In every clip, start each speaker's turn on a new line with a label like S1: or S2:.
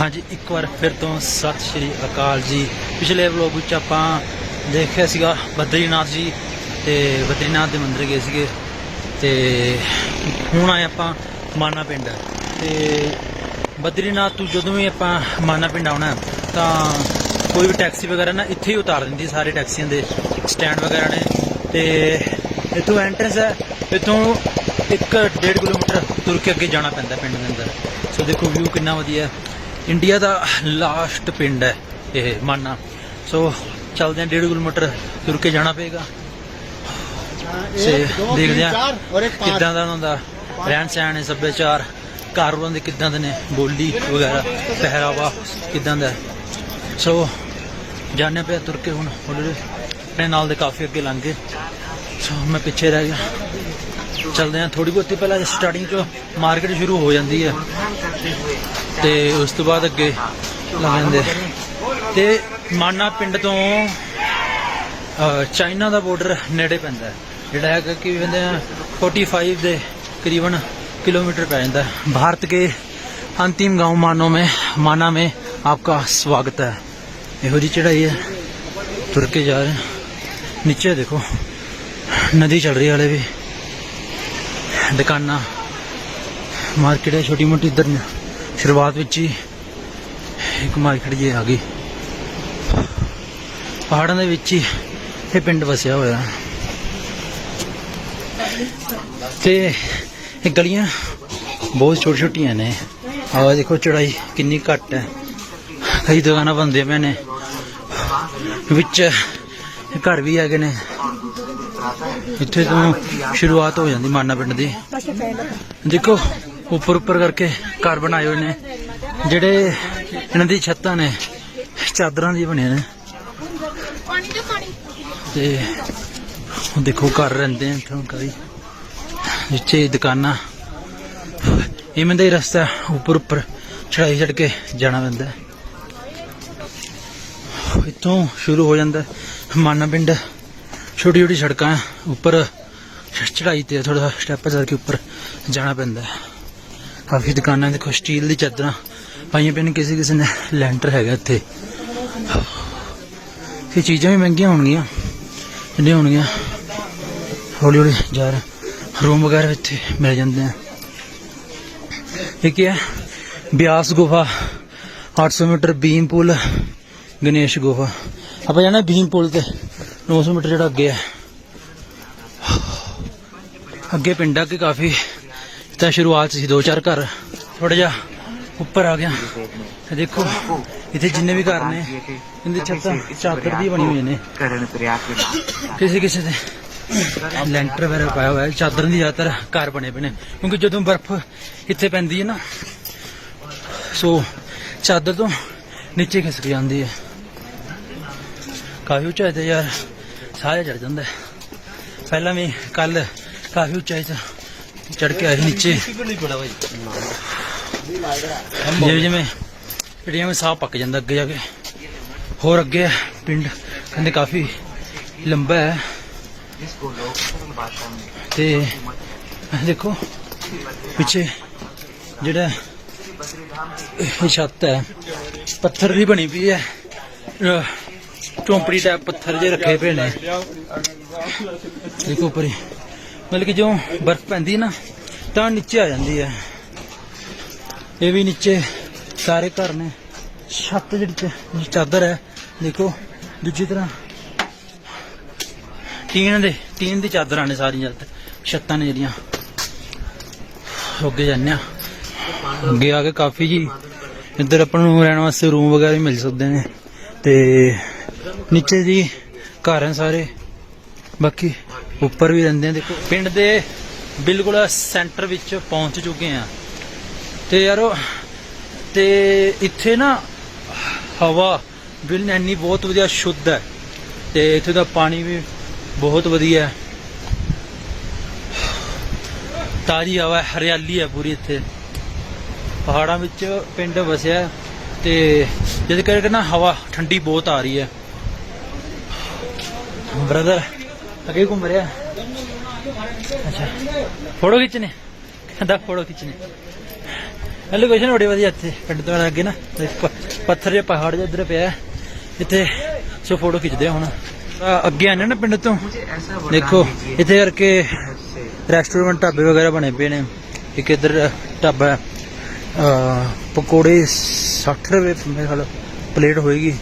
S1: ਹਾਂਜੀ, ਇੱਕ ਵਾਰ ਫਿਰ ਤੋਂ ਸਤਿ ਸ਼੍ਰੀ ਅਕਾਲ ਜੀ। ਪਿਛਲੇ ਵਲੋਗ ਵਿੱਚ ਆਪਾਂ ਦੇਖਿਆ ਸੀਗਾ ਬਦਰੀਨਾਥ ਜੀ ਤੇ ਬਦਰੀਨਾਥ ਦੇ ਮੰਦਿਰ ਗਏ ਸੀਗੇ ਤੇ ਹੁਣ ਆਏ ਆਪਾਂ ਮਾਨਾ ਪਿੰਡ। ਤੇ ਬਦਰੀਨਾਥ ਤੋਂ ਜਦੋਂ ਵੀ ਆਪਾਂ ਮਾਨਾ ਪਿੰਡ ਆਉਣਾ, ਤਾਂ ਕੋਈ ਵੀ ਟੈਕਸੀ ਵਗੈਰਾ ਨਾ ਇੱਥੇ ਹੀ ਉਤਾਰ ਦਿੰਦੀ ਸਾਰੇ ਟੈਕਸੀਆਂ ਦੇ ਸਟੈਂਡ ਵਗੈਰਾ ਨੇ। ਤੇ ਇੱਥੋਂ ਐਂਟਰੈਂਸ ਹੈ, ਇੱਥੋਂ 1.5 ਕਿਲੋਮੀਟਰ ਤੁਰ ਕੇ ਅੱਗੇ ਜਾਣਾ ਪੈਂਦਾ ਪਿੰਡ ਦੇ ਅੰਦਰ। ਸੋ ਦੇਖੋ ਵਿਊ ਕਿੰਨਾ ਵਧੀਆ। ਇੰਡੀਆ ਦਾ ਲਾਸਟ ਪਿੰਡ ਹੈ ਇਹ ਮਾਨਾ। ਸੋ ਚੱਲਦੇ ਹਾਂ 1.5 ਕਿਲੋਮੀਟਰ ਤੁਰ ਕੇ ਜਾਣਾ ਪਏਗਾ। ਸੇ ਦੇਖਦੇ ਆ ਕਿੱਦਾਂ ਦਾ ਉਹਨਾਂ ਦਾ ਰਹਿਣ ਸਹਿਣ ਹੈ ਸੱਭਿਆਚਾਰ ਘਰ ਉਹਨਾਂ ਦੇ ਕਿੱਦਾਂ ਦੇ ਨੇ ਬੋਲੀ ਵਗੈਰਾ ਪਹਿਰਾਵਾ ਕਿੱਦਾਂ ਦਾ। ਸੋ ਜਾਣੇ ਪਿਆ ਤੁਰ ਕੇ ਹੁਣ ਹੌਲੀ ਆਪਣੇ ਨਾਲ ਦੇ ਕਾਫੀ ਅੱਗੇ ਲੰਘ ਗਏ। ਸੋ ਮੈਂ ਪਿੱਛੇ ਰਹਿ ਗਿਆ। ਚੱਲਦੇ ਆ ਥੋੜੀ ਬਹੁਤੀ ਪਹਿਲਾਂ ਸਟਾਰਟਿੰਗ ਤੋਂ ਮਾਰਕੀਟ ਸ਼ੁਰੂ ਹੋ ਜਾਂਦੀ ਹੈ। ਤੇ ਉਸ ਤੋਂ ਬਾਅਦ ਅੱਗੇ ਲੱਗ ਜਾਂਦੇ ਤੇ ਮਾਨਾ ਪਿੰਡ ਤੋਂ ਅ, ਚਾਈਨਾ ਦਾ ਬਾਰਡਰ ਨੇੜੇ ਪੈਂਦਾ ਹੈ ਜਿਹੜਾ ਹੈਗਾ ਕਿ ਕਹਿੰਦੇ ਆ 45 ਦੇ ਕਰੀਬਨ किलोमीटर पै जाता है भारत के अंतिम गांव मानो में माना में आपका स्वागत है ਇਹੋ ਜੀ ਚੜਾਈ ਹੈ ਤੁਰ ਕੇ ਜਾ ਰਹੇ ਹਾਂ। ਨੀਚੇ ਦੇਖੋ ਨਦੀ ਚੱਲ ਰਹੀ ਹੈ ਹਲੇ ਵੀ ਦੁਕਾਨਾਂ ਮਾਰਕੀਟ ਹੈ ਛੋਟੀ ਮੋਟੀ ਇੱਧਰ ਨੇ। ਸ਼ੁਰੂਆਤ ਵਿੱਚ ਹੀ ਇੱਕ ਮਾਰਕੀਟ ਜੇ ਆ ਗਈ। ਪਹਾੜਾਂ ਦੇ ਵਿੱਚ ਹੀ ਇਹ ਪਿੰਡ ਵਸਿਆ ਹੋਇਆ। ਤੇ ਇਹ ਗਲੀਆਂ ਬਹੁਤ ਛੋਟੀ ਛੋਟੀਆਂ ਨੇ। ਆਹ ਦੇਖੋ ਚੜਾਈ ਕਿੰਨੀ ਘੱਟ ਹੈ। ਕਈ ਦੁਕਾਨਾਂ ਬੰਦੇ ਪਏ ਨੇ। ਵਿੱਚ ਘਰ ਵੀ ਹੈਗੇ ਨੇ। ਇੱਥੇ ਤੋਂ ਸ਼ੁਰੂਆਤ ਹੋ ਜਾਂਦੀ ਮਾਨਾ ਪਿੰਡ ਦੀ। ਦੇਖੋ ਉੱਪਰ ਉੱਪਰ ਕਰਕੇ ਘਰ ਬਣਾਏ ਹੋਏ ਨੇ। ਜਿਹੜੇ ਇਹਨਾਂ ਦੀ ਛੱਤਾਂ ਨੇ, ਚਾਦਰਾਂ ਦੀ ਬਣੀਆਂ ਨੇ। ਤੇ ਦੇਖੋ ਘਰ ਰਹਿੰਦੇ ਨੇ ਇੱਥੋਂ ਕਈ ਨੀਚੇ ਦੁਕਾਨਾਂ, ਇਹ ਮੰਦਾ ਹੀ ਰਸਤਾ ਉੱਪਰ ਉੱਪਰ ਚੜਾਈ ਚੜ ਕੇ ਜਾਣਾ ਪੈਂਦਾ। ਹੈ। ਇੱਥੋਂ ਸ਼ੁਰੂ ਹੋ ਜਾਂਦਾ ਮਾਨਾ ਪਿੰਡ। ਛੋਟੀ ਛੋਟੀ ਸੜਕਾਂ ਉੱਪਰ ਚੜਾਈ ਤੇ ਥੋੜਾ ਸਟੈਪ ਚੜ ਕੇ ਉੱਪਰ ਜਾਣਾ ਪੈਂਦਾ। ਕਾਫੀ ਦੁਕਾਨਾਂ ਦੇਖੋ ਸਟੀਲ ਦੀ ਚਾਦਰਾਂ ਪਾਈਆਂ ਪਈਆਂ ਨੇ, ਕਿਸੇ ਕਿਸੇ ਨੇ ਲੈਂਟਰ ਹੈਗਾ ਇੱਥੇ। ਇਹ ਚੀਜ਼ਾਂ ਵੀ ਮਹਿੰਗੀਆਂ ਹੋਣਗੀਆਂ ਜਿਹੜੀਆਂ ਹੋਣਗੀਆਂ? ਹੌਲੀ ਹੌਲੀ ਜਾ ਰਹੇ। ਰੂਮ ਵਗੈਰਾ ਇੱਥੇ ਮਿਲ ਜਾਂਦੇ ਆ। ਇਹ ਕੀ ਹੈ? ਬਿਆਸ ਗੁਫਾ 800 ਮੀਟਰ ਭੀਮ ਪੁਲ, ਗਣੇਸ਼ ਗੁਫਾ। ਆਪਾਂ ਜਾਣਾ ਭੀਮ ਪੁਲ ਤੇ 900 ਮੀਟਰ ਜਿਹੜਾ ਅੱਗੇ ਹੈ। ਅੱਗੇ ਪਿੰਡ ਅੱਗੇ ਕਾਫੀ ਤਾਂ ਸ਼ੁਰੂਆਤ ਸੀ, ਦੋ ਚਾਰ ਘਰ ਥੋੜਾ ਜਿਹਾ ਉੱਪਰ ਆ ਗਿਆ। ਤੇ ਦੇਖੋ, ਇੱਥੇ ਜਿੰਨੇ ਵੀ ਘਰ ਨੇ, ਇਹਦੀ ਛੱਤਾਂ ਚਾਦਰ ਦੀ ਬਣੀ ਹੋਈ ਨੇ।
S2: ਕਰਨ ਪ੍ਰਯਾਸ
S1: ਕਿਸੇ ਕਿਸੇ ਦੇ ਲੈਂਟਰ ਵਗੈਰਾ ਪਾਇਆ ਹੋਇਆ ਹੈ ਚਾਦਰ ਦੀ ਜ਼ਿਆਦਾਤਰ ਘਰ ਬਣੇ ਪਏ ਨੇ। ਕਿਉਂਕਿ ਜਦੋਂ ਬਰਫ਼ ਇੱਥੇ ਪੈਂਦੀ ਹੈ ਨਾ, ਸੋ ਚਾਦਰ ਤੋਂ ਨੀਚੇ ਖਿਸਕ ਜਾਂਦੀ ਹੈ। ਕਾਫੀ ਉੱਚਾਈ ਤੇ ਯਾਰ ਸਾਹ ਚੜ ਜਾਂਦਾ ਪਹਿਲਾਂ ਵੀ ਕੱਲ ਕਾਫੀ ਉੱਚਾਈ 'ਚ ਚੜ ਕੇ ਆਏ ਸੀ ਨੀਚੇ। ਜਿਵੇਂ ਜਿਵੇਂ ਜਿਹੜੀਆਂ ਵਿੱਚ ਸਾਹ ਪੱਕ ਜਾਂਦਾ ਅੱਗੇ ਜਾ ਕੇ, ਹੋਰ ਅੱਗੇ ਪਿੰਡ ਕਹਿੰਦੇ ਕਾਫੀ ਲੰਬਾ ਹੈ। ਤੇ ਇਹ ਦੇਖੋ, ਪਿੱਛੇ ਜਿਹੜਾ ਇਹ ਛੱਤ ਹੈ, ਪੱਥਰ ਦੀ ਬਣੀ ਪਈ ਹੈ। ਅਹ ਝੌਂਪੜੀ ਟਾਈਪ ਪੱਥਰ ਜੇ ਰੱਖੇ ਪਏ ਨੇ। ਦੇਖੋ ਉੱਪਰ ਮਤਲਬ ਕਿ ਜੋ ਬਰਫ਼ ਪੈਂਦੀ ਨਾ, ਤਾਂ ਨੀਚੇ ਆ ਜਾਂਦੀ ਹੈ। ਇਹ ਵੀ ਨੀਚੇ ਸਾਰੇ ਘਰ ਨੇ। ਛੱਤ ਜਿਹੜੀ ਚਾਦਰ ਹੈ, ਦੇਖੋ, ਦੂਜੀ ਤਰ੍ਹਾਂ। ਟੀਨ ਦੇ, ਟੀਨ ਦੀ ਚਾਦਰਾਂ ਨੇ ਸਾਰੀਆਂ ਛੱਤਾਂ ਨੇ ਜਿਹੜੀਆਂ। ਅੱਗੇ ਜਾਂਦੇ ਆ ਅੱਗੇ ਆ ਕੇ ਕਾਫੀ ਜੀ, ਇੱਧਰ ਆਪਾਂ ਨੂੰ ਰਹਿਣ ਵਾਸਤੇ ਰੂਮ ਵਗੈਰਾ ਵੀ ਮਿਲ ਸਕਦੇ ਨੇ। ਤੇ ਨੀਚੇ ਜੀ ਘਰ ਹੈ ਸਾਰੇ। ਬਾਕੀ ਉੱਪਰ ਵੀ ਰਹਿੰਦੇ ਆ। ਦੇਖੋ ਪਿੰਡ ਦੇ ਬਿਲਕੁਲ ਸੈਂਟਰ ਵਿੱਚ ਪਹੁੰਚ ਚੁੱਕੇ ਆ। ਤੇ ਯਾਰੋ ਤੇ ਇੱਥੇ ਨਾ ਹਵਾ ਬਿਲ ਇੰਨੀ ਬਹੁਤ ਵਧੀਆ ਸ਼ੁੱਧ ਹੈ। ਤੇ ਇੱਥੇ ਦਾ ਪਾਣੀ ਵੀ ਬਹੁਤ ਵਧੀਆ ਹੈ। ਤਾਜ਼ੀ ਹਵਾ ਹੈ, ਹਰਿਆਲੀ ਹੈ ਪੂਰੀ ਇੱਥੇ। ਪਹਾੜਾਂ ਵਿੱਚ ਪਿੰਡ ਵਸਿਆ ਤੇ ਜਿਹਦੇ ਕਰਕੇ ਨਾ ਹਵਾ ਠੰਡੀ ਬਹੁਤ ਆ ਰਹੀ ਹੈ। ਬ੍ਰਦਰ ਅੱਗੇ ਘੁੰਮ ਰਿਹਾ। ਅੱਛਾ। ਫੋਟੋ ਖਿੱਚਨੇ ਕਹਿੰਦਾ ਫੋਟੋ ਖਿੱਚਨੇ ਲੋਕੇਸ਼ਨ ਬੜੀ ਵਧੀਆ ਇੱਥੇ, ਪਿੰਡ ਤੋਂ ਅੱਗੇ ਨਾ। ਪੱਥਰ ਜਿਹਾ ਪਹਾੜ ਜਿਹਾ ਇੱਧਰ ਪਿਆ। ਇੱਥੇ ਸੋ ਫੋਟੋ ਖਿੱਚਦੇ ਹੁਣ। ਅੱਗੇ ਆਨੇ ਨਾ ਪਿੰਡ ਤੋਂ। ਦੇਖੋ, ਇੱਥੇ ਕਰਕੇ ਰੈਸਟੋਰੈਂਟ ਢਾਬੇ ਵਗੈਰਾ ਬਣੇ ਪਏ ਨੇ। ਇੱਕ ਇੱਧਰ ਢਾਬਾ ਪਕੌੜੇ 60 ਰੁਪਏ ਪਲੇਟ ਹੋਏਗੀ।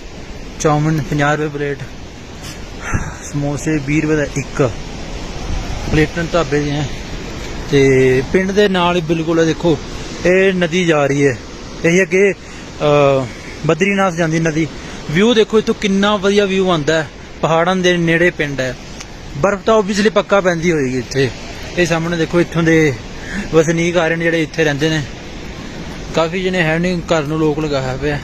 S1: ਚਾਉਮਨ 50 ਰੁਪਏ ਪਲੇਟ। ਸਮੋਸੇ 20 ਰੁਪਏ ਦਾ ਇੱਕ। ਪਲੇਟਨ ਢਾਬੇ ਦੇ ਹੈ ਤੇ ਪਿੰਡ ਦੇ ਨਾਲ ਹੀ ਬਿਲਕੁਲ ਇਹ ਦੇਖੋ, ਇਹ ਨਦੀ ਜਾ ਰਹੀ ਹੈ। ਇਹ ਅੱਗੇ ਬਦਰੀਨਾਥ ਜਾਂਦੀ ਨਦੀ। ਵਿਊ ਦੇਖੋ ਇਤੋਂ ਕਿੰਨਾ ਵਧੀਆ ਵਿਊ ਆਉਂਦਾ ਹੈ। ਪਹਾੜਾਂ ਦੇ ਨੇੜੇ ਪਿੰਡ ਹੈ। ਬਰਫ਼ ਤਾਂ ਓਬਵੀਅਸਲੀ ਪੱਕਾ ਪੈਂਦੀ ਹੋਏਗੀ ਇੱਥੇ। ਇਹ ਸਾਹਮਣੇ ਦੇਖੋ, ਇੱਥੋਂ ਦੇ ਵਸਨੀਕ ਆ ਰਹੇ ਨੇ ਜਿਹੜੇ ਇੱਥੇ ਰਹਿੰਦੇ ਨੇ। ਕਾਫੀ ਜਨੇ ਹੈ ਨਹੀਂ, ਘਰ ਨੂੰ ਲੋਕ ਲਗਾਇਆ ਪਿਆ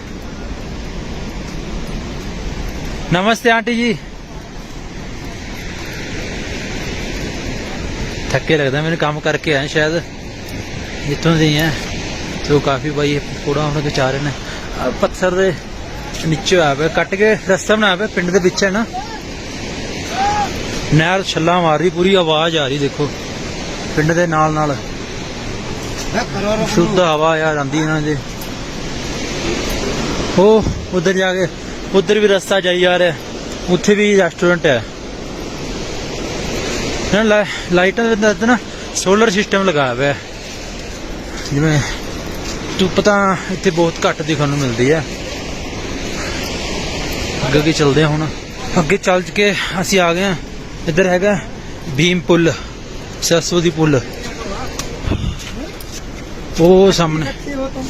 S1: ਨਮਸਤੇ ਆਂਟੀ ਜੀ। ਥੱਕੇ ਲੱਗਦਾ, ਮੈਨੂੰ ਕੰਮ ਕਰਕੇ ਆਇਆ ਸ਼ਾਇਦ। ਜਿੱਥੋਂ ਦੀ ਆ, ਤੋ ਕਾਫੀ ਬਾਈ ਕੋੜਾ ਉਹਨਾਂ ਦੇ ਨੇ। ਪੱਥਰ ਦੇ ਨੀਚੇ ਆਵੇ ਕੱਟ ਕੇ ਰਸਤਾ ਬਣਾ ਬਣਾਵੇ ਪਿੰਡ ਦੇ ਵਿੱਚ ਹੈ ਨਾ। ਨਹਿਰ ਛੱਲਾ ਮਾਰ ਰਹੀ, ਪੂਰੀ ਆਵਾਜ਼ ਆ ਰਹੀ, ਦੇਖੋ। ਪਿੰਡ ਦੇ ਨਾਲ ਨਾਲ। ਸ਼ੁੱਧ ਹਵਾ ਆ ਜਾਂਦੀ ਇਹਨਾਂ ਦੇ। ਉਹ, ਉਧਰ ਜਾ ਕੇ, ਉਧਰ ਵੀ ਰਸਤਾ ਜਾਈ ਜਾ ਰਿਹਾ। ਉੱਥੇ ਵੀ ਰੈਸਟੋਰੈਂਟ ਹੈ। ਇਹਨਾਂ ਲਾਈਟਾਂ ਦੇ ਅੰਦਰ ਨਾ ਸੋਲਰ ਸਿਸਟਮ ਲਗਾਇਆ ਹੋਇਆ ਜਿਵੇਂ ਤੂੰ ਪਤਾ ਇੱਥੇ ਬਹੁਤ ਘੱਟ ਦਿਖਣ ਨੂੰ ਮਿਲਦੀ ਹੈ। ਅੱਗੇ ਅੱਗੇ ਚੱਲਦੇ ਹੁਣ। ਅੱਗੇ ਚੱਲ ਕੇ ਅਸੀਂ ਆ ਗਏ ਹਾਂ। ਇੱਧਰ ਹੈਗਾ ਭੀਮ ਪੁੱਲ, ਸਰਸਵਤੀ ਪੁੱਲ। ਉਹ ਸਾਹਮਣੇ।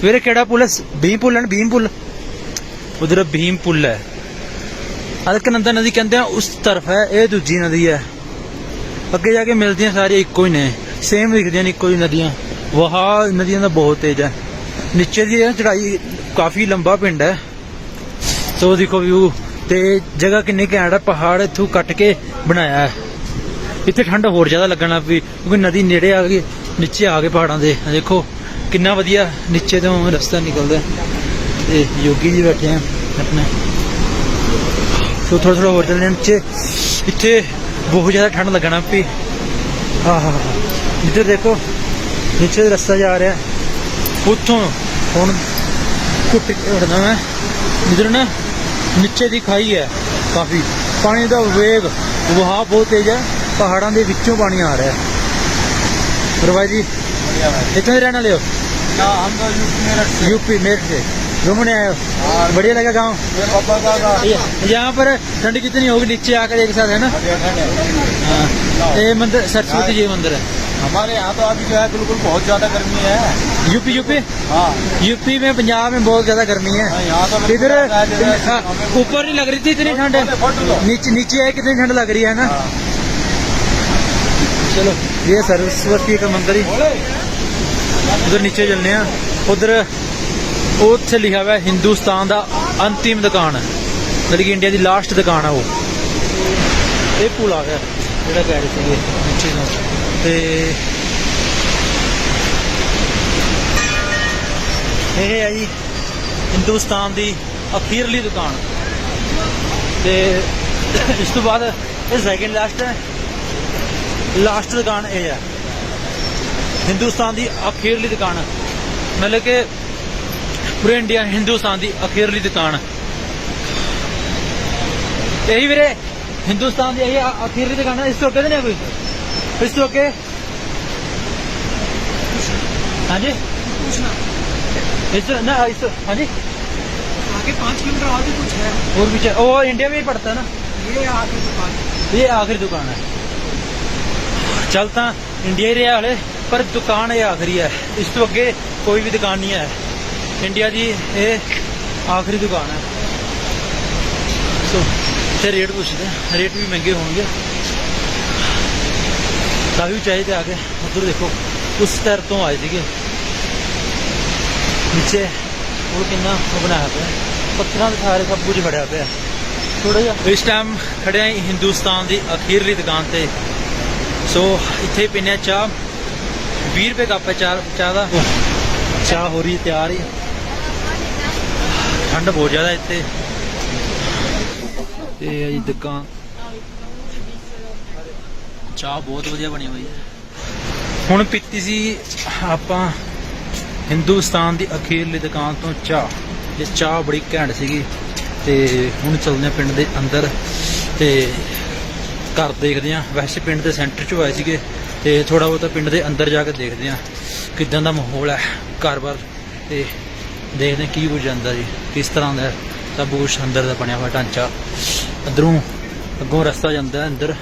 S1: ਵੀਰੇ ਕਿਹੜਾ ਪੁੱਲ ਹੈ? ਭੀਮ ਪੁੱਲ ਹੈ ਭੀਮ ਪੁੱਲ? ਉਧਰ ਭੀਮ ਪੁੱਲ ਹੈ। ਅਲਕਨੰਦਾ ਨਦੀ ਕਹਿੰਦੇ ਆ, ਉਸ ਤਰਫ ਹੈ, ਇਹ ਦੂਜੀ ਨਦੀ ਹੈ। ਅੱਗੇ ਜਾ ਕੇ ਮਿਲਦੀਆਂ ਸਾਰੀਆਂ ਇੱਕੋ ਹੀ ਨੇ ਸੇਮ ਦਿਖਦੀਆਂ ਨੇ ਇੱਕੋ ਹੀ ਨਦੀਆਂ। ਵਹਾ, ਨਦੀਆਂ ਦਾ ਬਹੁਤ ਤੇਜ਼ ਹੈ। ਨੀਚੇ ਦੀ ਚੜਾਈ ਕਾਫੀ ਲੰਬਾ ਪਿੰਡ ਹੈ। ਸੋ ਦੇਖੋ ਵਿਊ ਤੇ ਜਗ੍ਹਾ ਕਿੰਨੀ ਘੈਂਟ ਹੈ, ਪਹਾੜ ਇਥੋਂ ਕੱਟ ਕੇ ਬਣਾਇਆ ਹੈ। ਇੱਥੇ ਠੰਡ ਹੋਰ ਜ਼ਿਆਦਾ ਲੱਗਣ ਲੱਗ ਪਈ, ਕਿਉਂਕਿ ਨਦੀ ਨੇੜੇ ਆ ਗਈ, ਨੀਚੇ ਆ ਗਏ ਪਹਾੜਾਂ ਦੇ। ਦੇਖੋ, ਕਿੰਨਾ ਵਧੀਆ ਨੀਚੇ ਤੋਂ ਰਸਤਾ ਨਿਕਲਦਾ ਤੇ ਯੋਗੀ ਜੀ ਬੈਠੇ ਆ ਆਪਣੇ। ਸੋ ਥੋੜਾ ਥੋੜਾ ਹੋਰ ਚੱਲਦੇ ਨੀਚੇ, ਇੱਥੇ ਬਹੁਤ ਜ਼ਿਆਦਾ ਠੰਡ ਲੱਗਣਾ ਪਈ ਆਹ ਇੱਧਰ ਦੇਖੋ ਨੀਚੇ ਦਾ ਰਸਤਾ ਜਾ ਰਿਹਾ। ਉੱਥੋਂ ਹੁਣ ਕੁੱਟ ਉੜਨਾ ਮੈਂ। ਇੱਧਰ ਨਾ ਨੀਚੇ ਦੀ ਖਾਈ ਹੈ ਕਾਫੀ। ਪਾਣੀ ਦਾ ਵੇਗ ਵਹਾਅ ਬਹੁਤ ਤੇਜ਼ ਹੈ। ਪਹਾੜਾਂ ਦੇ ਵਿੱਚੋਂ ਪਾਣੀ ਆ ਰਿਹਾ। ਹੈ ਜੀ ਇੱਥੇ ਰਹਿਣ ਵਾਲੇ ਹੋ?
S3: ਨਾ ਹਮ ਤਾਂ ਯੂਪੀ ਮੇਰਠ।
S1: यूपी घूमने आए हाँ। बढ़िया लगा गाँव? यहाँ पर ठंड कितनी होगी? नीचे आकर एक साथ है ना? हाँ। हाँ। ये मंदिर सरस्वती जी मंदिर है।
S3: हमारे यहाँ तो अभी जो है बिल्कुल बहुत ज़्यादा गर्मी है।
S1: UP UP?
S3: हाँ।
S1: यूपी में पंजाब में बहुत ज़्यादा गर्मी है।
S3: तो
S1: इधर ऊपर नहीं लग रही थी इतनी ठंड। नीचे नीचे है कितनी ठंड लग रही है ना? चलो ये सरस्वती का मंदिर ही। उधर नीचे चलने हैं। उधर ਉੱਥੇ ਲਿਖਿਆ ਹੋਇਆ ਹਿੰਦੁਸਤਾਨ ਦਾ ਅੰਤਿਮ ਦੁਕਾਨ ਹੈ। ਮਤਲਬ ਕਿ ਇੰਡੀਆ ਦੀ ਲਾਸਟ ਦੁਕਾਨ ਹੈ ਉਹ। ਇਹ ਪੁਲ ਆ ਗਿਆ, ਜਿਹੜਾ ਕਹਿ ਰਹੇ ਸੀਗੇ, ਨੀਚੇ ਨੂੰ। ਤੇ ਇਹ ਹੈ ਜੀ, ਹਿੰਦੁਸਤਾਨ ਦੀ ਅਖੀਰਲੀ ਦੁਕਾਨ। ਤੇ ਇਸ ਤੋਂ ਬਾਅਦ ਇਹ ਸੈਕਿੰਡ ਲਾਸਟ ਹੈ। ਲਾਸਟ ਦੁਕਾਨ ਇਹ ਹੈ। ਹਿੰਦੁਸਤਾਨ ਦੀ ਅਖੀਰਲੀ ਦੁਕਾਨ। ਮਤਲਬ ਕਿ ਪੂਰੇ ਇੰਡੀਆ ਹਿੰਦੁਸਤਾਨ ਦੀ ਅਖੀਰਲੀ ਦੁਕਾਨ ਇਹੀ ਵੀਰੇ ਹਿੰਦੁਸਤਾਨ ਦੀ ਇਹ ਅਖੀਰਲੀ ਦੁਕਾਨ ਹੈ ਇਸ ਤੋਂ ਕਹਿੰਦੇ ਨੇ ਕੋਈ ਇਸ ਤੋਂ ਅੱਗੇ ਹਾਂਜੀ ਇਸ ਨਾ ਇਸ ਹਾਂਜੀ
S3: आगे पाँच किलोमीटर और भी कुछ है
S1: और भी वो इंडिया में ही पड़ता है ना
S3: ये आखिरी दुकान
S1: ये आखिरी दुकान है चलता इंडिया ही रहा हले पर दुकान ये आखिरी है इस तो अगे कोई भी दुकान नहीं है ਇੰਡੀਆ ਦੀ ਇਹ ਆਖਰੀ ਦੁਕਾਨ ਹੈ। ਸੋ ਤੇ ਰੇਟ ਪੁੱਛਦੇ ਰੇਟ ਵੀ ਮਹਿੰਗੇ ਹੋਣਗੇ। ਤਾਂ ਵੀ ਚਾਹੀਦੇ ਆ ਕੇ ਉਧਰ ਦੇਖੋ, ਉਸ ਤਰ ਤੋਂ ਆਏ ਸੀਗੇ। ਨੀਚੇ, ਉਹ ਕਿੰਨਾ ਉਹ ਬਣਾਇਆ ਪਿਆ ਪੱਥਰਾਂ ਦੇ ਸਾਰੇ ਸਭ ਕੁਝ ਫੜਿਆ ਪਿਆ ਥੋੜਾ ਜਿਹਾ ਇਸ ਟਾਈਮ ਖੜੇ ਆ ਹਿੰਦੁਸਤਾਨ ਦੀ ਅਖੀਰਲੀ ਦੁਕਾਨ ਤੇ। ਸੋ ਇੱਥੇ ਪੀਨੇ ਚਾਹ। 20 ਰੁਪਏ ਕੱਪ ਚਾਹ ਚਾਹ ਦਾ। ਚਾਹ ਹੋ ਰਹੀ ਤਿਆਰ ਹੀ। ਠੰਡ ਬਹੁਤ ਜ਼ਿਆਦਾ ਇੱਥੇ। ਤੇ ਇਹ ਜੀ ਦੁਕਾਨ ਚਾਹ ਬਹੁਤ ਵਧੀਆ ਬਣੀ ਹੋਈ ਹੈ। ਹੁਣ ਪੀਤੀ ਸੀ ਆਪਾਂ ਹਿੰਦੁਸਤਾਨ ਦੀ ਅਖੀਰਲੀ ਦੁਕਾਨ ਤੋਂ ਚਾਹ। ਇਹ ਚਾਹ ਬੜੀ ਘੈਂਟ ਸੀਗੀ ਤੇ ਹੁਣ ਚੱਲਦੇ ਪਿੰਡ ਦੇ ਅੰਦਰ ਤੇ ਘਰ ਦੇਖਦੇ ਆ ਵੈਸੇ ਪਿੰਡ ਦੇ ਸੈਂਟਰ 'ਚ ਆਏ ਸੀਗੇ ਤੇ ਥੋੜਾ ਬਹੁਤਾ ਪਿੰਡ ਦੇ ਅੰਦਰ ਜਾ ਕੇ ਦੇਖਦੇ ਆ ਕਿਦਾਂ ਦਾ ਮਾਹੌਲ ਹੈ। ਘਰ-ਬਾਰ ਤੇ ਦੇਖਦੇ ਕੀ ਕੁਝ ਜਾਂਦਾ ਜੀ ਕਿਸ ਤਰ੍ਹਾਂ ਦਾ ਸਭ ਕੁਝ ਅੰਦਰ ਦਾ ਬਣਿਆ ਹੋਇਆ ਢਾਂਚਾ। ਅੰਦਰੋਂ ਅੱਗੋਂ ਰਸਤਾ ਜਾਂਦਾ ਹੈ ਅੰਦਰ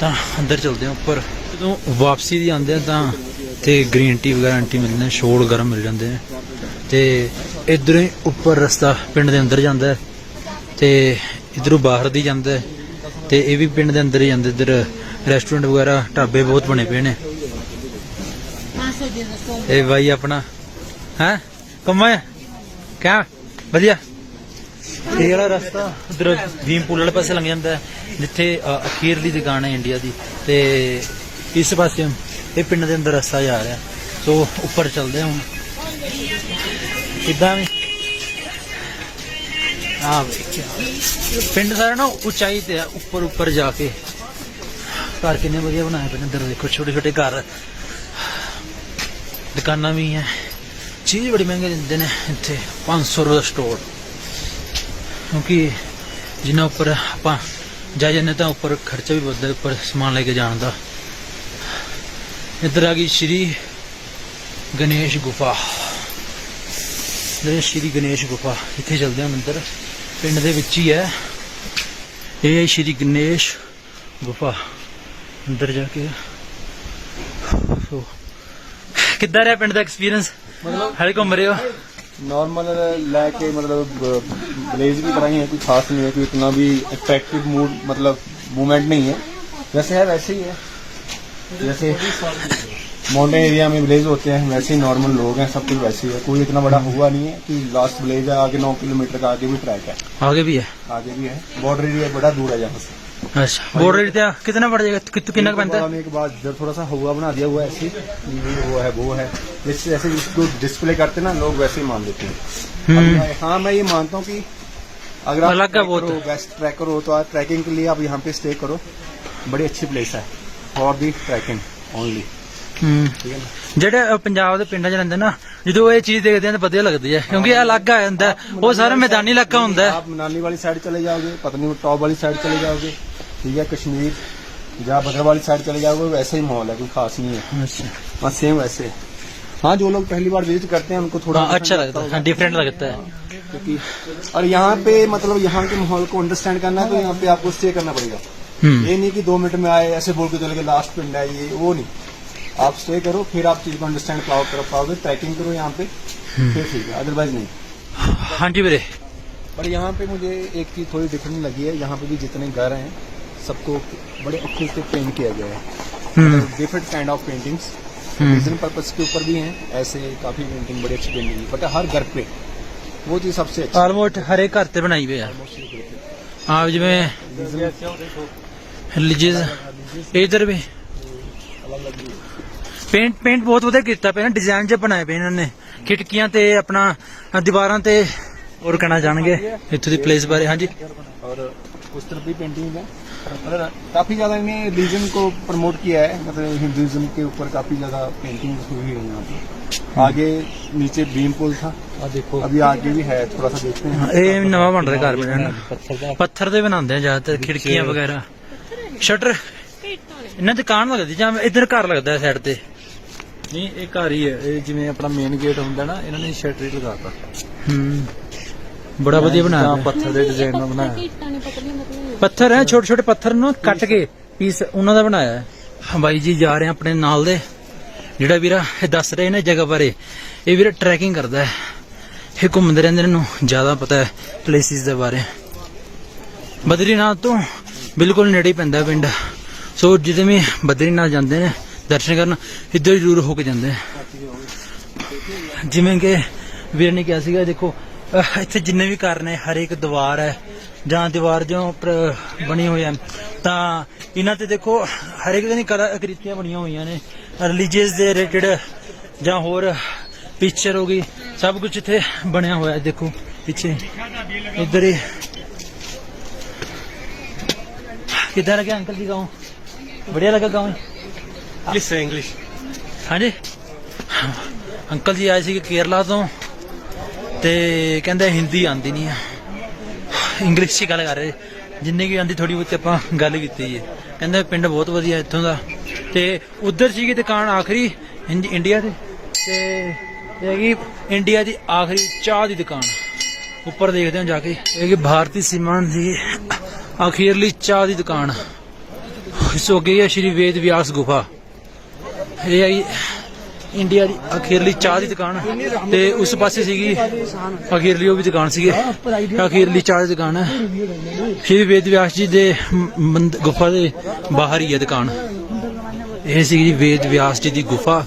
S1: ਤਾਂ ਅੰਦਰ ਚਲਦੇ ਹਾਂ ਉੱਪਰ। ਜਦੋਂ ਵਾਪਸੀ ਦੀ ਆਉਂਦੇ ਆ ਤਾਂ ਤੇ ਗ੍ਰੀਨ ਟੀ ਵਗੈਰਾ ਆਂਟੀ ਮਿਲਦੇ ਨੇ ਛੋੜ ਗਰਮ ਮਿਲ ਜਾਂਦੇ ਨੇ। ਤੇ ਇਧਰੋਂ ਹੀ ਉੱਪਰ ਰਸਤਾ ਪਿੰਡ ਦੇ ਅੰਦਰ ਜਾਂਦਾ ਤੇ ਇਧਰੋਂ ਬਾਹਰ ਦੀ ਜਾਂਦਾ ਤੇ ਇਹ ਵੀ ਪਿੰਡ ਦੇ ਅੰਦਰ ਹੀ ਜਾਂਦੇ ਇਧਰ ਰੈਸਟੋਰੈਂਟ ਵਗੈਰਾ ਢਾਬੇ ਬਹੁਤ ਬਣੇ ਪਏ ਨੇ। ਇਹ ਬਾਈ ਆਪਣਾ ਹੈ? ਕੰਮਾ ਕਿਆ ਵਧੀਆ। ਇਹ ਵਾਲਾ ਰਸਤਾ ਉਧਰ ਭੀਮਪੁਰ ਵਾਲੇ ਪਾਸੇ ਲੰਘ ਜਾਂਦਾ ਹੈ ਜਿੱਥੇ ਅ, ਅਖੀਰਲੀ ਦੁਕਾਨ ਹੈ ਇੰਡੀਆ ਦੀ। ਤੇ ਇਸ ਪਾਸੇ ਇਹ ਪਿੰਡ ਦੇ ਅੰਦਰ ਰਸਤਾ ਜਾ ਰਿਹਾ। ਸੋ ਉੱਪਰ ਚੱਲਦੇ ਹਾਂ ਹੁਣ। ਕਿੱਦਾਂ ਵੀ? ਆ ਵੇਖਿਆ। ਪਿੰਡ ਸਾਰਾ ਨਾ ਉਚਾਈ ਤੇ ਆ ਉੱਪਰ ਉੱਪਰ ਜਾ ਕੇ। ਘਰ ਕਿੰਨੇ ਵਧੀਆ ਬਣਾਏ ਪਏ ਨੇ ਅੰਦਰ ਦੇਖੋ ਛੋਟੇ ਛੋਟੇ ਘਰ। ਦੁਕਾਨਾਂ ਵੀ ਹੈ। ਚੀਜ਼ ਬੜੀ ਮਹਿੰਗੀ ਦਿੰਦੇ ਨੇ ਇੱਥੇ 500 ਰੁਪਏ ਦਾ ਸਟੋਰ ਕਿਉਂਕਿ ਜਿੰਨਾ ਉੱਪਰ ਆਪਾਂ ਜਾ ਜਾਂਦੇ ਤਾਂ ਉੱਪਰ ਖਰਚਾ ਵੀ ਵੱਧਦਾ, ਉੱਪਰ ਸਮਾਨ ਲੈ ਕੇ ਜਾਣ ਦਾ। ਇੱਧਰ ਆ ਗਈ ਸ਼੍ਰੀ ਗਣੇਸ਼ ਗੁਫਾ। ਇਹ ਸ਼੍ਰੀ ਗਣੇਸ਼ ਗੁਫਾ, ਇੱਥੇ ਚਲਦੇ ਹਾਂ ਅੰਦਰ ਪਿੰਡ ਦੇ ਵਿੱਚ ਹੀ ਹੈ। ਇਹ ਸ਼੍ਰੀ ਗਣੇਸ਼ ਗੁਫਾ। ਅੰਦਰ ਜਾ ਕੇ ਕਿੱਦਾਂ ਰਿਹਾ ਪਿੰਡ ਦਾ ਐਕਸਪੀਰੀਅੰਸ
S3: मतलब
S1: ਹਾਲੇ ਘੁੰਮ ਰਹੇ ਹੋ
S3: नॉर्मल लेके मतलब ब्लेज की तरह ही है कोई खास नहीं है कोई इतना भी अट्रैक्टिव मूड मतलब मूवमेंट नहीं है वैसे है वैसे ही है जैसे माउंटेन एरिया में ब्लेज होते हैं वैसे ही नॉर्मल लोग हैं सब कुछ वैसे ही है कोई इतना बड़ा हुआ नहीं है कि लास्ट ब्लेज है आगे नौ किलोमीटर का आगे भी ट्रैक है
S1: आगे भी है
S3: आगे भी है बॉर्डर एरिया बड़ा दूर है यहाँ से
S1: अच्छा बॉर्डर एरिया कितना पड़ जाएगा कित- कितना का बनता है
S3: बनाने के बाद जब थोड़ा सा हुआ बना दिया हुआ है ऐसे ही, ये वो है वो है जैसे जैसे इसको डिस्प्ले करते हैं ना लोग वैसे ही मान लेते हैं
S1: हम्म।
S3: अब मैं- हाँ मैं ये मानता हूँ कि अगर आप
S1: अलग का बहुत
S3: ट्रैकर हो, बेस्ट ट्रैकर हो तो आप ट्रैकिंग के लिए आप यहाँ पे स्टे करो बड़ी अच्छी प्लेस है फॉर दी ट्रैकिंग ओनली
S1: ਹੂੰ
S3: ठीक है ना
S1: ਜਿਹੜੇ ਅ, ਪੰਜਾਬ ਦੇ ਪਿੰਡਾਂ 'ਚ ਰਹਿੰਦੇ ਨਾ ਜਦੋਂ ਇਹ ਚੀਜ਼ ਦੇਖਦੇ ਆ ਤਾਂ ਵਧੀਆ ਲੱਗਦੀ ਹੈ ਕਿਉਂਕਿ ਇਹ ਅਲੱਗ ਆ ਜਾਂਦਾ ਹੈ। ਉਹ ਸਾਰਾ ਮੈਦਾਨੀ ਇਲਾਕਾ ਹੁੰਦਾ ਹੈ
S3: आप मनाली वाली साइड चले जाओगे पत्नी टॉप वाली साइड चले जाओगे ठीक है कश्मीर जहाँ भद्रवाली साइड चले जाओगे वैसे ही माहौल है कोई खास नहीं है।
S1: अच्छा।
S3: हाँ, सेम वैसे। हाँ जो लोग पहली बार विज़िट करते हैं उनको थोड़ा
S1: हाँ, अच्छा लगता है।
S3: डिफरेंट
S1: हाँ, लगता है।
S3: क्योंकि और यहाँ पे मतलब यहाँ के माहौल को अंडरस्टैंड करना है तो यहाँ पे आपको स्टे करना पड़ेगा।
S1: हम्म।
S3: ये नहीं कि दो मिनट में आए ऐसे बोल के चले गए लास्ट पिंड है ये वो नहीं। आप स्टे करो फिर आप चीज़ को अंडरस्टैंड करो कर पाओगे ट्रैकिंग करो यहाँ पे हम्म। फिर ठीक है अदरवाइज़ नहीं।
S1: हाँ जी
S3: बेरे और यहाँ पे मुझे एक चीज़ थोड़ी डिफरेंट लगी है यहाँ पे भी जितने घर हैं सबको बड़े अच्छे से पेंट किया गया है
S1: hmm
S3: different kind of paintings
S1: hmm
S3: reason purpose के ऊपर भी हैं ऐसे काफी पेंटिंग बड़ी अच्छी पेंटिंग है बट हर घर पे वो चीज सबसे अच्छी
S1: ਆਲਮੋਸਟ ਹਰੇਕ ਘਰ ਤੇ ਬਣਾਈ ਹੋਈ ਆ ਆਪ ਜਿਵੇਂ ਰਿਲੀਜੀਅਸ ਇਧਰ ਵੀ ਪੇਂਟ ਪੇਂਟ ਬਹੁਤ ਵਧੀਆ ਕੀਤਾ ਪਿਆ ਨਾ ਡਿਜ਼ਾਈਨ ਜਿਹਾ ਬਣਾਏ ਪਏ ਇਹਨਾਂ ਨੇ ਖਿੜਕੀਆਂ ਤੇ ਆਪਣਾ ਅ, ਦੀਵਾਰਾਂ ਤੇ ਹੋਰ ਕਹਿਣਾ ਜਾਣਗੇ ਇੱਥੋਂ ਦੀ ਪਲੇਸ ਬਾਰੇ ਹਾਂਜੀ
S3: और उस तरफ भी पेंटिंग है मतलब काफी ज्यादा इन्हें रिलीजन को प्रमोट किया है मतलब हिंदुइज्म के ऊपर काफी ज्यादा पेंटिंग हुई है यहाँ पे आगे नीचे भीम पुल था
S1: ਆ ਦੇਖੋ
S3: अभी आगे भी है थोड़ा सा देखते हैं
S1: ਇਹ ਨਵਾਂ ਬਣ ਰਿਹਾ ਘਰ ਬਣਿਆ ਨਾ ਪੱਥਰ ਦੇ ਬਣਾਉਂਦੇ ਆ ਜ਼ਿਆਦਾਤਰ ਖਿੜਕੀਆਂ ਵਗੈਰਾ ਸ਼ਟਰ ਇਹਨਾਂ ਤੇ ਕਾਣ ਲੱਗਦੀ ਜਾਂ ਇੱਧਰ ਘਰ ਲੱਗਦਾ ਹੈ ਸਾਈਡ ਤੇ
S4: ਨਹੀਂ ਇਹ ਘਰ ਹੀ ਹੈ ਇਹ ਜਿਵੇਂ ਆਪਣਾ ਮੇਨ ਗੇਟ ਹੁੰਦਾ ਨਾ ਇਹਨਾਂ ਨੇ ਸ਼ਟਰ ਹੀ ਲਗਾਤਾ
S1: ਹੂੰ ਬੜਾ ਵਧੀਆ ਬਣਾਇਆ
S4: ਤਾਂ
S1: ਹੋਇਆ।
S4: ਪੱਥਰ ਦੇ ਡਿਜ਼ਾਈਨ ਨਾਲ ਬਣਾਇਆ
S5: ਇੱਟਾਂ ਨੇ ਪਤਲੀਆਂ ਪਤਲੀਆਂ
S1: ਪੱਥਰ ਹੈ, ਛੋਟੇ ਛੋਟੇ ਪੱਥਰ ਨੂੰ ਕੱਟ ਕੇ ਪੀਸ ਉਹਨਾਂ ਦਾ ਬਣਾਇਆ ਹੈ। ਹਾਂ ਬਾਈ ਜੀ, ਜਾ ਰਹੇ ਆ ਆਪਣੇ ਨਾਲ ਦੇ। ਜਿਹੜਾ ਵੀਰਾ ਇਹ ਦੱਸ ਰਹੇ ਨੇ ਜਗ੍ਹਾ ਬਾਰੇ, ਇਹ ਵੀਰਾ ਟਰੈਕਿੰਗ ਕਰਦਾ ਹੈ। ਇਹ ਘੁੰਮਦੇ ਰਹਿੰਦੇ ਨੇ, ਇਹਨੂੰ ਜ਼ਿਆਦਾ ਪਤਾ ਹੈ ਪਲੇਸਿਸ ਦੇ ਬਾਰੇ। ਬਦਰੀਨਾਥ ਤੋਂ ਬਿਲਕੁਲ ਨੇੜੇ ਪੈਂਦਾ ਪਿੰਡ। ਸੋ ਜਿੱਦੇ ਵੀ ਬਦਰੀਨਾਥ ਜਾਂਦੇ ਨੇ, ਦਰਸ਼ਨ ਕਰਨ, ਇੱਧਰ ਜ਼ਰੂਰ ਹੋ ਕੇ ਜਾਂਦੇ ਜਿਵੇਂ ਕਿ ਵੀਰ ਨੇ ਕਿਹਾ ਸੀਗਾ, ਦੇਖੋ ਇੱਥੇ ਜਿੰਨੇ ਵੀ ਘਰ ਨੇ, ਹਰੇਕ ਦੀਵਾਰ ਹੈ ਜਾਂ ਦੀਵਾਰ ਜੋ ਬਣੀ ਹੋਈ ਹੈ ਤਾਂ ਇਹਨਾਂ ਤੇ ਦੇਖੋ ਹਰੇਕ ਦਿਨ ਕ੍ਰਿਤੀਆਂ ਬਣੀਆਂ ਹੋਈਆਂ ਨੇ ਰਿਲੀਜੀਅਸ ਦੇ ਰਿਲੇਟਡ ਜਾਂ ਹੋਰ ਪਿਕਚਰ ਹੋ ਗਈ ਸਭ ਕੁਝ ਇੱਥੇ ਬਣਿਆ ਹੋਇਆ ਦੇਖੋ ਪਿੱਛੇ ਇਧਰ ਹੀ। ਕਿੱਦਾਂ ਲੱਗਿਆ ਅੰਕਲ ਜੀ ਗਾਉਂ? ਵਧੀਆ ਲੱਗਾ ਗਾਉਂ?
S4: ਇੰਗਲਿਸ਼ ਇੰਗਲਿਸ਼
S1: ਹਾਂਜੀ? ਅੰਕਲ ਜੀ ਆਏ ਸੀ ਕੇਰਲਾ ਤੋਂ ਤੇ ਕਹਿੰਦੇ ਹਿੰਦੀ ਆਂਦੀ ਨਹੀਂ ਆ। ਇੰਗਲਿਸ਼ 'ਚ ਗੱਲ ਕਰ ਰਹੇ। ਜਿੰਨੀ ਕੀ ਆਂਦੀ ਥੋੜੀ ਬਹੁਤੀ ਆਪਾਂ ਗੱਲ ਕੀਤੀ ਹੈ ਕਹਿੰਦੇ ਪਿੰਡ ਬਹੁਤ ਵਧੀਆ ਇੱਥੋਂ ਦਾ। ਤੇ ਉਧਰ ਸੀਗੀ ਦੁਕਾਨ ਆਖਰੀ, ਇੰਜ- ਇੰਡੀਆ ਦੇ ਤੇ ਇਹ ਹੈਗੀ ਇੰਡੀਆ ਦੀ ਆਖਰੀ ਚਾਹ ਦੀ ਦੁਕਾਨ। ਉੱਪਰ ਦੇਖਦੇ ਹਾਂ ਜਾ ਕੇ। ਇਹ ਕਿ ਭਾਰਤੀ ਸੀਮਾ ਦੀ ਅਖੀਰਲੀ ਚਾਹ ਦੀ ਦੁਕਾਨ। ਇਸ ਹੋ ਗਈ ਹੈ ਸ਼੍ਰੀ ਵੇਦ ਵਿਆਸ ਗੁਫਾ। ਇਹ ਆਈ ਇੰਡੀਆ ਦੀ ਅਖੀਰਲੀ ਚਾਹ ਦੀ ਦੁਕਾਨ ਤੇ ਉਸ ਪਾਸੇ ਸੀਗੀ ਅਖੀਰਲੀ ਉਹ ਵੀ ਦੁਕਾਨ ਸੀਗੀ। ਅਖੀਰਲੀ ਚਾਹ ਦੀ ਦੁਕਾਨ ਹੈ ਸ਼੍ਰੀ ਵੇਦ ਵਿਆਸ ਜੀ ਦੇ ਗੁਫਾ ਦੇ ਬਾਹਰ ਹੀ ਹੈ ਦੁਕਾਨ। ਇਹ ਸੀਗੀ ਜੀ ਵੇਦ ਵਿਆਸ ਜੀ ਦੀ ਗੁਫਾ।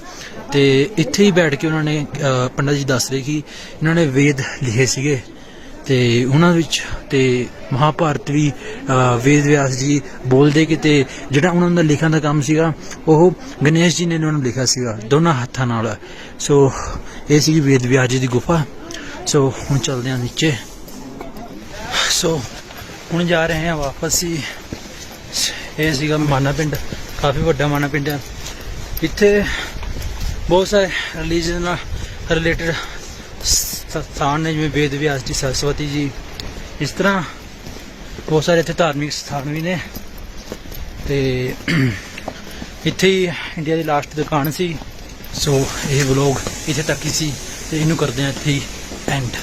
S1: ਤੇ ਇੱਥੇ ਹੀ ਬੈਠ ਕੇ ਉਹਨਾਂ ਨੇ ਅਹ, ਪੰਡਤ ਜੀ ਦੱਸ ਰਹੇ ਕਿ ਇਹਨਾਂ ਨੇ ਵੇਦ ਲਿਖੇ ਸੀਗੇ। ਤੇ ਉਹਨਾਂ ਵਿੱਚ ਤੇ ਮਹਾਭਾਰਤ ਵੀ ਵੇਦ ਵਿਆਸ ਜੀ ਬੋਲਦੇ ਕਿ ਤੇ ਜਿਹੜਾ ਉਹਨਾਂ ਦਾ ਲਿਖਣ ਦਾ ਕੰਮ ਸੀਗਾ, ਉਹ ਗਣੇਸ਼ ਜੀ ਨੇ ਉਹਨਾਂ ਨੂੰ ਲਿਖਿਆ ਸੀਗਾ, ਦੋਨਾਂ ਹੱਥਾਂ ਨਾਲ। ਸੋ, ਇਹ ਸੀ ਵੇਦ ਵਿਆਸ ਜੀ ਦੀ ਗੁਫਾ। ਸੋ, ਹੁਣ ਚੱਲਦੇ ਹਾਂ ਨੀਚੇ। ਸੋ, ਹੁਣ ਜਾ ਰਹੇ ਹਾਂ ਵਾਪਸ ਹੀ। ਇਹ ਸੀਗਾ ਮਾਨਾ ਪਿੰਡ, ਕਾਫੀ ਵੱਡਾ ਮਾਨਾ ਪਿੰਡ ਹੈ। ਇੱਥੇ ਬਹੁਤ ਸਾਰੇ ਰਿਲੀਜਨ ਨਾਲ ਰਿਲੇਟਡ ਸਥਾਨ ਨੇ ਜਿਵੇਂ ਵੇਦ ਵਿਆਸ ਜੀ ਸਰਸਵਤੀ ਜੀ, ਇਸ ਤਰ੍ਹਾਂ ਬਹੁਤ ਸਾਰੇ ਇੱਥੇ ਧਾਰਮਿਕ ਸਥਾਨ ਵੀ ਨੇ। ਤੇ ਇੱਥੇ ਹੀ ਇੰਡੀਆ ਦੀ ਲਾਸਟ ਦੁਕਾਨ ਸੀ। ਸੋ ਇਹ ਵਲੋਗ ਇੱਥੇ ਤੱਕ ਹੀ ਸੀ ਤੇ ਇਹਨੂੰ ਕਰਦੇ ਹਾਂ ਇੱਥੇ ਹੀ ਐਂਡ